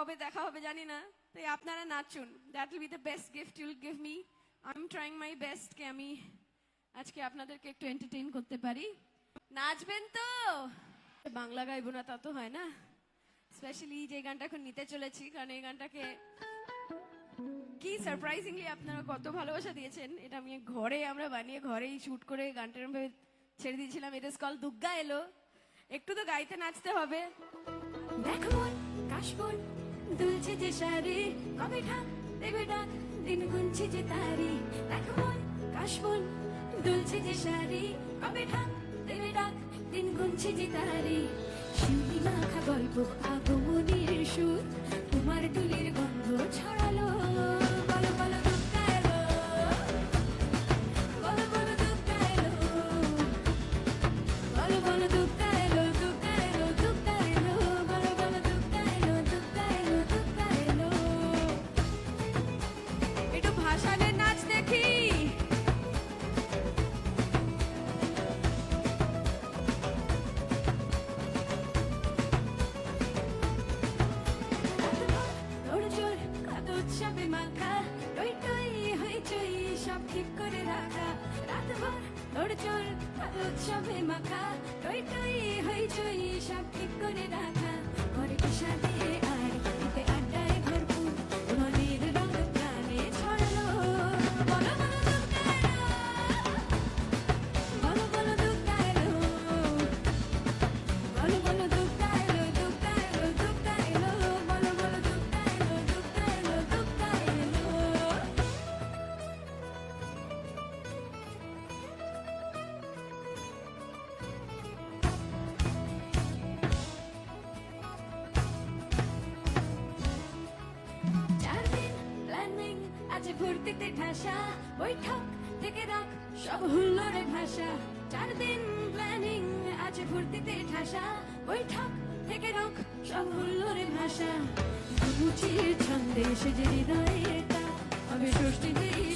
কবে দেখা হবে জানি না। তাই আপনারা নাচুন। That will be the best gift you'll give me I am trying my best কে আমি আজকে আপনাদেরকে একটু এন্টারটেইন করতে পারি। নাচবেন তো! বাংলা গাইবো না, তা তো হয় না। স্পেশালি যে গানটা এখন নিতে চলেছি, কারণ এই গানটাকে কি সারপ্রাইজিংলি আপনারা কত ভালোবাসা দিয়েছেন। এটা আমি ঘরে, আমরা বানিয়ে ঘরেই শুট করে গানটা এরম ভাবে ছেড়ে দিয়েছিলাম। এটা স্কল দুগ্গা এলো। একটু তো গাইতে নাচতে হবে। দেখ কাশবন দুলছে যে শাড়ি কবে ঠাক দেবে ডাক? দিন গুনছে যে তারি দেখো মন কাশবন। দুলছে যে শাড়ি কবে ঠাক দেবে ডাক? দিন গুনছে যে তারি। শিউলি মাখা গল্প, আগমনের সুর, তোমার তুলির গন্ধ কত উৎসবে মাখা টই টই হইচই সব ঠিক করে রাখা। আজ ভর্তিতে ঠাসা, বৈঠক থেকে রাখ সব হুল্লোড়ে ভাষা। চার দিন প্ল্যানিং আজ ফুর্তিতে ঠাসা, বৈঠক থেকে রাখ সব হুল্লোড়ে ভাষা। গুছিয়ে ছন্দে, সে হৃদয়ে এটা হবে ষষ্ঠীতেই